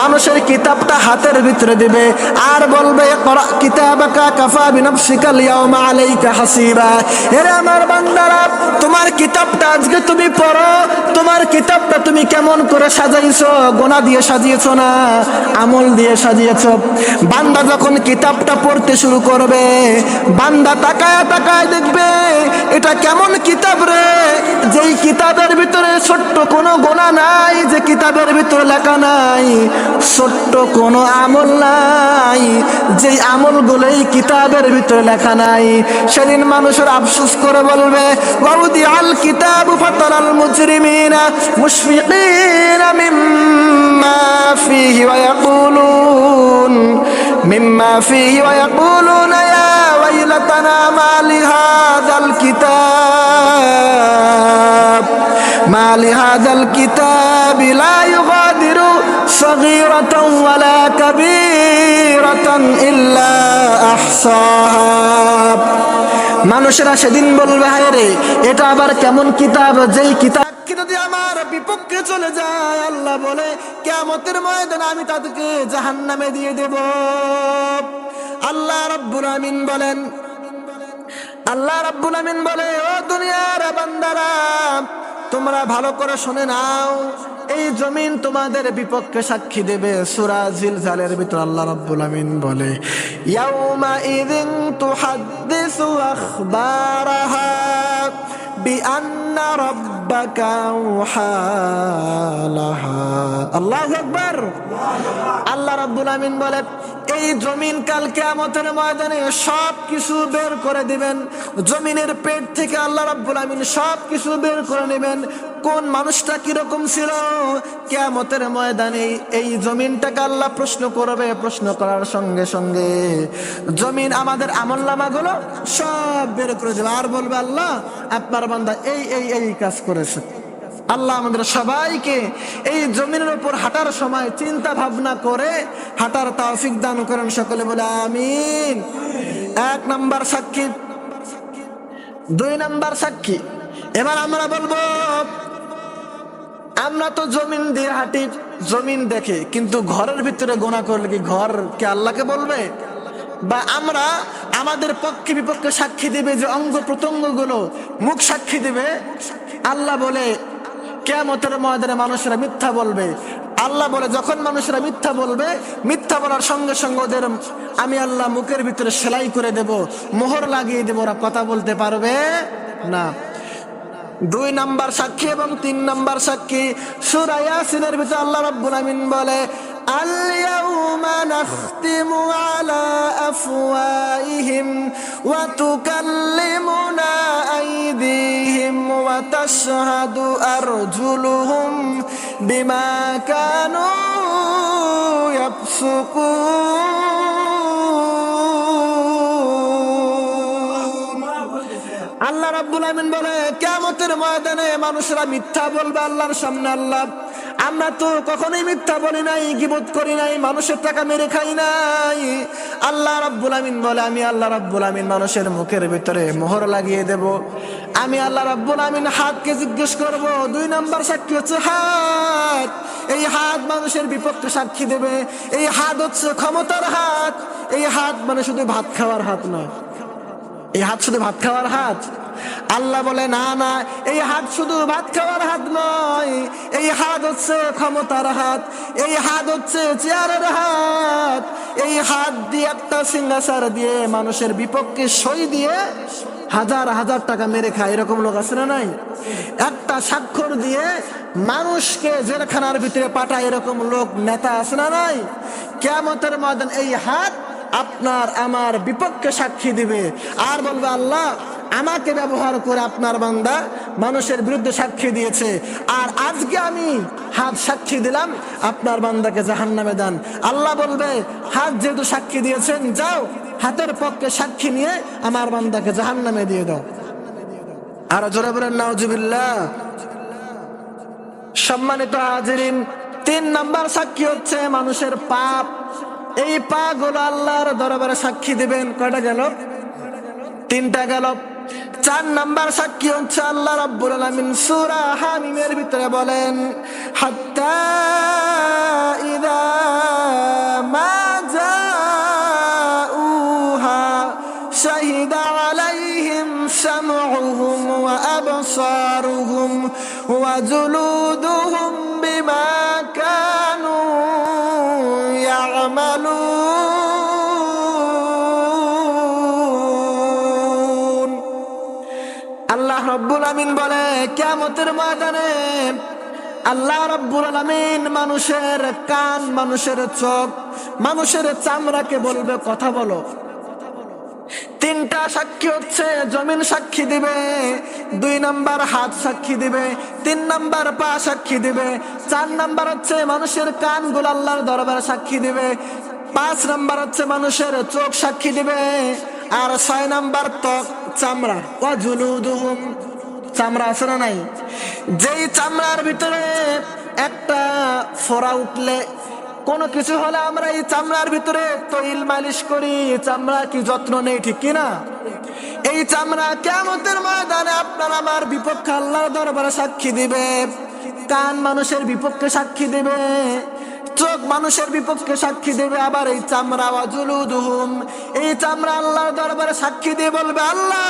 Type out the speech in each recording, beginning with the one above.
মানুষের কিতাবটা হাতের ভিতরে দিবে। আর বলবে কিতাবাকা কাফা বিনফসিকাল ইয়াউমা আলাইকা হাসিবা। এরে আমার বান্দারা, তোমার কিতাবটা আজকে তুমি পড়ো। তোমার কিতাবটা তুমি কেমন করে সাজাইছো? গোনা দিয়ে সাজিয়েছো না? আমল দিয়ে সাজিয়েছো? বান্দা যখন কিতাবটা পড়তে শুরু করবে, বান্দা তাকায় তাকায় দেখবে, এটা কেমন কিতাব রে? যেই কিতাবের ভিতরে ছোট্ট কোনো গোনা নাই, যে কিতাবের ভিতরে লেখা নাই। ছোট্ট কোনো আমল নাই। যেই আমলগুলোই কিতাবের ভিতরে লেখা নাই। সেদিন মানুষের আফসোস করে বলবে বাবুদি আল কিতাব ফাতারাল মুজরিমিনা মুশফিকিনা মিম্মা ফিহি ওয়া ইয়াকুলুন মিম্মা ফিহি ওয়া ইয়াকুলুনা ইয়া ওয়াইলাতানা মা লিহাযাল কিতাব? মা লিহাযাল কিতাব লা ইউগাদিরু صغيرة ولا كبيرة إلا أحصاها মানুষেরা সেদিন বলবে হায় রে এটা আবার কেমন কিতাব যেই কিতাব কি যদি আমার বিপক্ষে চলে যায় আল্লাহ বলে কেমতের ময়দানে আমি তাদেরকে জাহান্নামে দিয়ে দেব আল্লাহ রব্বুল আমিন বলেন আল্লাহ রাব্বুল আমিন বলে ও দুনিয়ার বান্দারা তোমরা ভালো করে শুনে নাও। এই জমিন তোমাদের বিপক্ষে সাক্ষী দেবে। সূরা জিলজালের ভিতর আল্লাহ রাব্বুল আমিন বলে, ইয়াউমা ইযিন তুহাদ্দিসু আখবারাহা বিআন্না রাব্বাকা আল্লাহু আকবার। আল্লাহ রাব্বুল আমিন বলে এই জমিন কাল কিয়ামতের ময়দানে সব কিছু বের করে দিবেন। জমিনের পেট থেকে আল্লাহ রাব্বুল আমিন সব কিছু বের করে নেবেন। কোন মানুষটা কীরকম ছিল? কিয়ামতের ময়দানে এই জমিনটাকে আল্লাহ প্রশ্ন করবে, প্রশ্ন করার সঙ্গে সঙ্গে জমিন আমাদের আমলনামাগুলো সব বের করে দেবে। আর বলবে, আল্লাহ, আপনার বান্দা এই এই এই কাজ করেছে। আল্লাহ আমাদের সবাইকে এই জমিনের উপর হাঁটার সময় চিন্তা ভাবনা করে হাঁটার তৌফিক দান করেন সকলে বলে আমিন। এক নাম্বার সাক্ষী, দুই নাম্বার সাক্ষী। এবার আমরা বলব, আমরা তো জমিন দিয়ে হাঁটি, জমিন দেখে, কিন্তু ঘরের ভিতরে গোনা করলে কি ঘর কে আল্লাহকে বলবে? বা আমরা আমাদের পক্ষে বিপক্ষে সাক্ষী দিবে যে অঙ্গ প্রত্যঙ্গগুলো মুখ সাক্ষী দিবে? আল্লাহ বলে কেমতের ময়দানে মানুষেরা মিথ্যা বলবে আল্লাহ বলে যখন মানুষেরা মিথ্যা বলবে মিথ্যা বলার সঙ্গে সঙ্গে ওদের আমি আল্লাহ মুখের ভিতরে সেলাই করে দেব মোহর লাগিয়ে দেব ওরা কথা বলতে পারবে না দুই নাম্বার সাক্ষী এবং তিন নাম্বার সাক্ষী সূরা ইয়াসিনের ভিতরে আল্লাহ রাব্বুল আমিন বলে اليوم نختم على أفواههم وتكلمنا أيديهم وتشهد أرجلهم بما كانوا يفسقون আল্লাহ রাব্বুল আমিন বলে কিয়ামতের ময়দানে মানুষরা মিথ্যা বলবে আল্লাহর সামনে আল্লাহ আমরা তো কখনোই মিথ্যা বলি নাই, গিবত করি নাই, মানুষের টাকা মেরে খাই নাই। আল্লাহ রাব্বুল আমিন বলে, আমি আল্লাহ রাব্বুল আমিন মানুষের মুখের ভিতরে মোহর লাগিয়ে দেব। আমি আল্লাহ রাব্বুল আমিন হাতকে জিজ্ঞেস করব, দুই নাম্বার সাক্ষী হচ্ছে হাত। এই হাত মানুষের বিপক্ষে সাক্ষী দেবে। এই হাত হচ্ছে ক্ষমতার হাত। এই হাত মানে শুধু ভাত খাওয়ার হাত নয়। এই হাত শুধু ভাত খাওয়ার হাত? আল্লাহ বলে, না না, এই হাত শুধু ভাত খাওয়ার হাত নয়, এই হাত হচ্ছে ক্ষমতার হাত, এই হাত হচ্ছে চেয়ারের হাত, এই হাত দিয়ে একটা সিঙ্গাসার দিয়ে মানুষের বিপক্ষে সই দিয়ে হাজার হাজার টাকা মেরে খায়। এরকম লোক আছে না নাই? একটা স্বাক্ষর দিয়ে মানুষকে জেলখানার ভিতরে পাঠায় এরকম লোক, নেতা আছে না নাই? কেমতের ময়দান এই হাত আপনার আমার বিপক্ষে সাক্ষী দিবে। আর বলবে, আল্লাহ আমাকে ব্যবহার করে আপনার বান্দা মানুষের বিরুদ্ধে সাক্ষী দিয়েছে। আর আজকে আমি হাত সাক্ষী দিলাম, আপনার বান্দাকে জাহান নামে দেন। আল্লাহ বলবে, হাত যেহেতু সাক্ষী দিয়েছেন, যাও, হাতের পক্ষে সাক্ষী নিয়ে আমার বান্দাকে জাহান নামে দিয়ে দাও। আর জোরে বলেন সম্মানিত হাজিরিন, তিন নাম্বার সাক্ষী হচ্ছে মানুষের পাপ। এই পা গুলো আল্লাহর দরবারে সাক্ষী দিবেন। কয়টা গেল? তিনটা গেল। চার নাম্বার সাক্ষী হচ্ছে আল্লাহ রাব্বুল আলামিন। সূরা হামিমের ভিতরে বলেন হত্যা ইদা মা জাউহা শাহিদা আলাইহিম সামউহুম ওয়া আবসারুহুম ওয়া জুলু রব্বুল আমিন বলে কেমতের ময়দানে আল্লাহ রব্বুল আলামিন মানুষের কান, মানুষের চোখ, মানুষের চামড়াকে বলবে, কথা বলো। তিনটা সাক্ষী হচ্ছে, জমিন সাক্ষী দিবে, দুই নাম্বার হাত সাক্ষী দিবে, তিন নাম্বার পা সাক্ষী দিবে, চার নাম্বার হচ্ছে মানুষের কানগুলো আল্লাহর দরবারে সাক্ষী দিবে, পাঁচ নাম্বার হচ্ছে মানুষের চোখ সাক্ষী দিবে, আর ছয় নাম্বার ত্বক। চামড়া ও জুলুদুহুম, চামড়া আছে না নাই? যেই চামড়ার ভিতরে একটা ফোড়া উঠলে, কোনো কিছু হলে আমরা এই চামড়ার ভিতরে তৈল মালিশ করি, চামড়া কি যত্ন নেই ঠিক কিনা? এই চামড়া কেমতের ময়দানে আপনার আমার বিপক্ষে আল্লাহর দরবারে সাক্ষী দিবে, কান মানুষের বিপক্ষে সাক্ষী দেবে চোখ মানুষের বিপক্ষে সাক্ষী দেবে আবার এই চামড়া ওয়াজুলুদুহুম এই চামড়া আল্লাহর দরবারে সাক্ষী দিয়ে বলবে, আল্লাহ,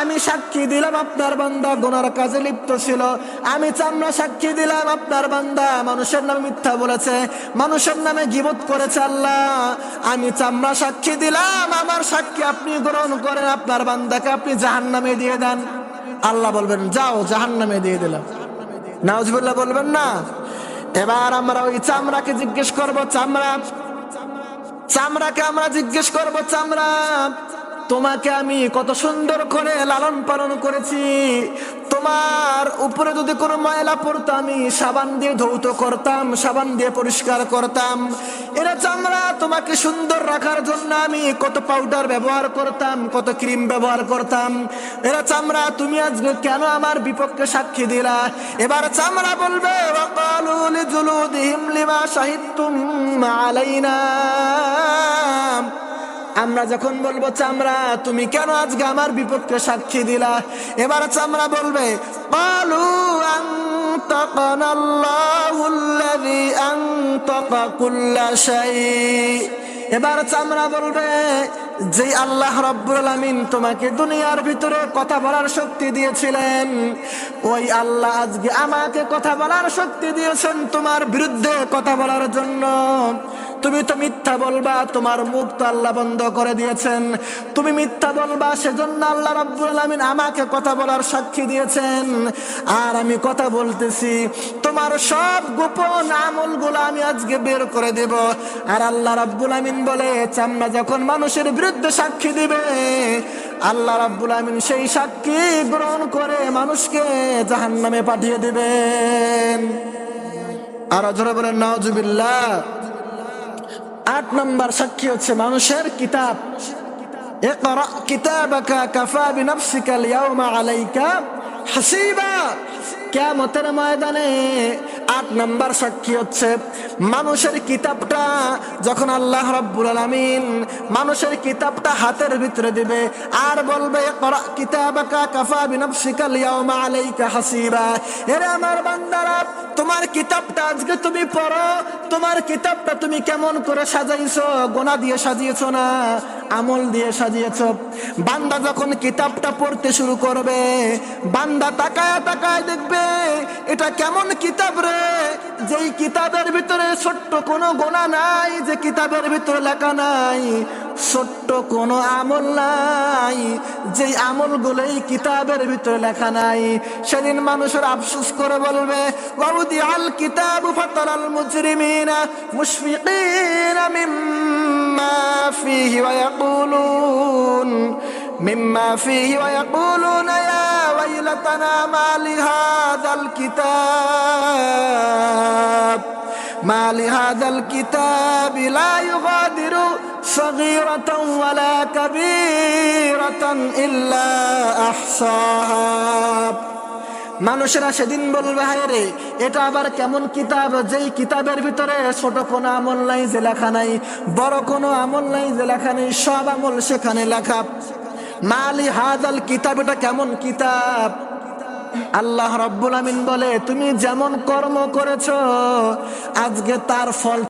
আমি সাক্ষী দিলাম আপনার বান্দা, গোনার কাজে লিপ্ত ছিল। আমি চামড়া সাক্ষী দিলাম আপনার বান্দা। মানুষের নামে মিথ্যা বলেছে, মানুষের নামে গিবত করেছে আল্লাহ। আমি চামড়া সাক্ষী দিলাম, আমার সাক্ষী আপনি গ্রহণ করেন, আপনার বান্দাকে আপনি জাহান নামে দিয়ে দেন। আল্লাহ বলবেন, যাও জাহান নামে দিয়ে দিলাম। নাউজবুল্লাহ বলবেন, না এবার আমরা ওই চামড়াকে জিজ্ঞেস করব, চামড়া। চামড়াকে আমরা জিজ্ঞেস করব, চামড়া, তোমাকে আমি কত সুন্দর করে লালন পালন করেছি। তোমার উপরে যদি কোনো ময়লা পড়তো আমি সাবান দিয়ে ধৌত করতাম, সাবান দিয়ে পরিষ্কার করতাম। এরা চামড়া তোমাকে সুন্দর রাখার জন্য আমি কত পাউডার ব্যবহার করতাম, কত ক্রিম ব্যবহার করতাম। এরা চামড়া তুমি আজকে কেন আমার বিপক্ষে সাক্ষী দিলা? এবার চামড়া বলবে লিমা শাহিদতুম আলাইনা। আমরা যখন বলব, চামড়া, তুমি কেন আজকে আমার বিপক্ষে সাক্ষী দিলা? এবার চামড়া বলবে, পালু এবার চামড়া বলবে, যে আল্লাহ রব্বুল আমিন তোমাকে দুনিয়ার ভিতরে কথা বলার শক্তি দিয়েছিলেন, ওই আল্লাহ আজকে আমাকে কথা বলার শক্তি দিয়েছেন তোমার বিরুদ্ধে কথা বলার জন্য। তুমি তো মিথ্যা বলবা, তোমার মুখ তো আল্লাহ বন্ধ করে দিয়েছেন। তুমি মিথ্যা বলবা, সেজন্য আল্লাহ রাব্বুল আলামিন আমাকে কথা বলার সাক্ষী দিয়েছেন। আর আমি কথা বলতেছি, তোমার সব গোপন আমলগুলো আমি আজকে বের করে দেব। আর আল্লাহ রাব্বুল আমিন বলে, চামড়া যখন মানুষের বিরুদ্ধে সাক্ষী দিবে, আল্লাহ রাব্বুল আমিন সেই সাক্ষী গ্রহণ করে মানুষকে জাহান্নামে পাঠিয়ে দিবেন। আর জোরে বলেন নাওজুবিল্লাহ আট নম্বর সাক্ষী হচ্ছে মানুষের কিতাব اقرأ كتابك كفى بنفسك اليوم عليك حسيبا কেমতের ময়দানে আট নাম্বার সাক্ষী হচ্ছে মানুষের কিতাবটা, যখন আল্লাহ রাব্বুল আলামিন মানুষের কিতাবটা হাতের ভিতরে দিবে আর বলবে কিতাবাকা কাফা লিয়াউমা আলাইকা হাসিবা আমার বান্দারা, তোমার কিতাবটা আজকে তুমি পড়ো, তোমার কিতাবটা তুমি কেমন করে সাজাইছো? গোনা দিয়ে সাজিয়েছো না? আমল দিয়ে সাজিয়েছো? বান্দা যখন কিতাবটা পড়তে শুরু করবে, বান্দা তাকায় তাকায় দেখবে, এটা কেমন কিতাব রে? যেই কিতাবের ভিতরে ছোট্ট কোনো গোনা নাই, যে কিতাবের ভিতরে লেখা নাই, ছোট্ট কোনো আমল নাই, যেই আমলগুলোই কিতাবের ভিতরে লেখা নাই। সেদিন মানুষের আফসোস করে বলবে বাবুদি আল কিতাব ফাতারাল মুজরিমিনা মুশফিকিনা মিম্মা ফিহি ওয়া ইয়াকুলুন, মিম্মা ফিহি ওয়া ইয়াকুলুনা ইয়া ওয়াইলাতানা মা লিহাযাল কিতাব ما لهذا الكتاب لا يغادر صغيرة ولا كبيرة إلا أحصاها মানুষেরা সেদিন বলবে হায় রে এটা আবার কেমন কিতাব যেই কিতাবের ভিতরে ছোট কোনো আমল নাই যে লেখা নাই বড় কোনো আমল নাই যে লেখা নেই সব আমল সেখানে লেখা মালি হাজাল কিতাব, এটা কেমন কিতাব? আল্লাহ রব্বুল আমিন বলে, তুমি যেমন কর্ম করেছ, আজকে তার ফল